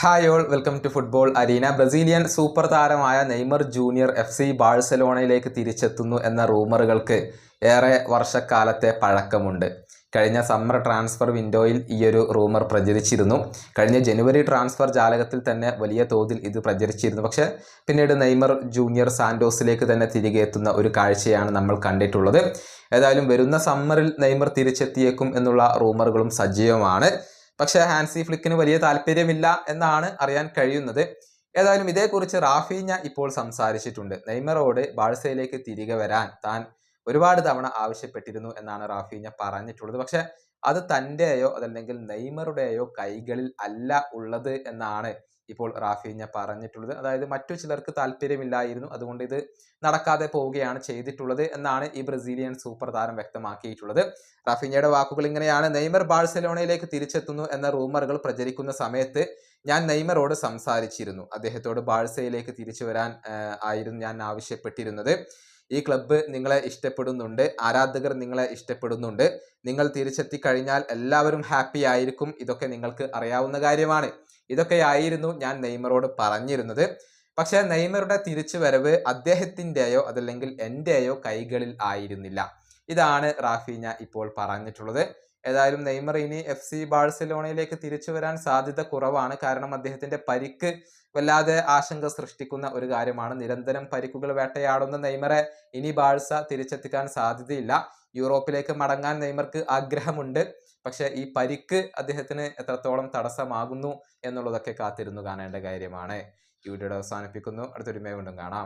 Hi all welcome to football arena Brazilian super താരമായ Neymar junior F C ബാഴ്സലോണയിലേക്ക് തിരിച്ചെത്തുന്നു എന്ന റൂമറുകൾക്ക് ഏറെ വർഷക്കാലത്തെ പഴക്കമുണ്ട്. കഴിഞ്ഞ സമ്മർ ട്രാൻസ്ഫർ വിൻഡോയിൽ ഈയൊരു റൂമർ പ്രചരിച്ചിരുന്നു. കഴിഞ്ഞ ജനുവരി ട്രാൻസ്ഫർ ജാലകത്തിൽ തന്നെ വലിയ തോതിൽ ഇത് പ്രചരിച്ചിരുന്നു. പക്ഷേ പിന്നീട് നെയ്മർ ജൂനിയർ സാൻഡോസിലേക്ക് തന്നെ തിരികെ എത്തുന്ന ഒരു കാഴ്ചയാണ് നമ്മൾ കണ്ടിട്ടുള്ളത്. ഏതായാലും വരുന്ന സമ്മറിൽ നെയ്മർ തിരിച്ചെത്തിയേക്കും എന്നുള്ള റൂമറുകളും സജീവമാണ്. പക്ഷേ ഹാൻസി ഫ്ലിക്കിന് വലിയ താല്പര്യമില്ല എന്നാണ് അറിയാൻ കഴിയുന്നത്. ഏതായാലും ഇതേക്കുറിച്ച് റാഫീഞ്ഞ ഇപ്പോൾ സംസാരിച്ചിട്ടുണ്ട്. നെയ്മറോട് ബാഴ്സയിലേക്ക് തിരികെ വരാൻ താൻ ഒരുപാട് തവണ ആവശ്യപ്പെട്ടിരുന്നു എന്നാണ് റാഫീഞ്ഞ പറഞ്ഞിട്ടുള്ളത്. പക്ഷെ അത് തന്റെയോ അതല്ലെങ്കിൽ നെയ്മറുടെയോ കൈകളിൽ അല്ല ഉള്ളത് എന്നാണ് ഇപ്പോൾ റാഫീഞ്ഞ പറഞ്ഞിട്ടുള്ളത്. അതായത് മറ്റു ചിലർക്ക് താല്പര്യമില്ലായിരുന്നു. അതുകൊണ്ട് ഇത് നടക്കാതെ പോവുകയാണ് ചെയ്തിട്ടുള്ളത് എന്നാണ് ഈ ബ്രസീലിയൻ സൂപ്പർ താരം വ്യക്തമാക്കിയിട്ടുള്ളത്. റാഫീഞ്ഞയുടെ വാക്കുകൾ ഇങ്ങനെയാണ്. നെയ്മർ ബാഴ്സലോണയിലേക്ക് തിരിച്ചെത്തുന്നു എന്ന റൂമറുകൾ പ്രചരിക്കുന്ന സമയത്ത് ഞാൻ നെയ്മറോട് സംസാരിച്ചിരുന്നു. അദ്ദേഹത്തോട് ബാഴ്സയിലേക്ക് തിരിച്ചു വരാൻ ആയിരുന്നു ഞാൻ ആവശ്യപ്പെട്ടിരുന്നത്. ഈ ക്ലബ്ബ് നിങ്ങളെ ഇഷ്ടപ്പെടുന്നുണ്ട് ആരാധകർ നിങ്ങളെ ഇഷ്ടപ്പെടുന്നുണ്ട് നിങ്ങൾ തിരിച്ചെത്തി കഴിഞ്ഞാൽ എല്ലാവരും ഹാപ്പി ആയിരിക്കും ഇതൊക്കെ നിങ്ങൾക്ക് അറിയാവുന്ന കാര്യമാണ്. ഇതൊക്കെയായിരുന്നു ഞാൻ നെയ്മറോട് പറഞ്ഞിരുന്നത്. പക്ഷേ നെയ്മറുടെ തിരിച്ചുവരവ് അദ്ദേഹത്തിന്റെയോ അതല്ലെങ്കിൽ എന്റെയോ കൈകളിൽ ആയിരുന്നില്ല. ഇതാണ് റാഫീഞ്ഞ ഇപ്പോൾ പറഞ്ഞിട്ടുള്ളത്. ഏതായാലും നെയ്മർ ഇനി എഫ് സി ബാഴ്സലോണയിലേക്ക് തിരിച്ചു വരാൻ സാധ്യത കുറവാണ്. കാരണം അദ്ദേഹത്തിന്റെ പരിക്ക് വല്ലാതെ ആശങ്ക സൃഷ്ടിക്കുന്ന ഒരു കാര്യമാണ്. നിരന്തരം പരിക്കുകൾ വേട്ടയാടുന്ന നെയ്മറെ ഇനി ബാഴ്സ തിരിച്ചെത്തിക്കാൻ സാധ്യതയില്ല. യൂറോപ്പിലേക്ക് മടങ്ങാൻ നെയ്മർക്ക് ആഗ്രഹമുണ്ട്. പക്ഷേ ഈ പരിക്ക് അദ്ദേഹത്തിന് എത്രത്തോളം തടസ്സമാകുന്നു എന്നുള്ളതൊക്കെ കാത്തിരുന്നു കാണേണ്ട കാര്യമാണ്. ഈ വീഡിയോ അവസാനിപ്പിക്കുന്നു. അടുത്തൊരു മേ വീണ്ടും കാണാം.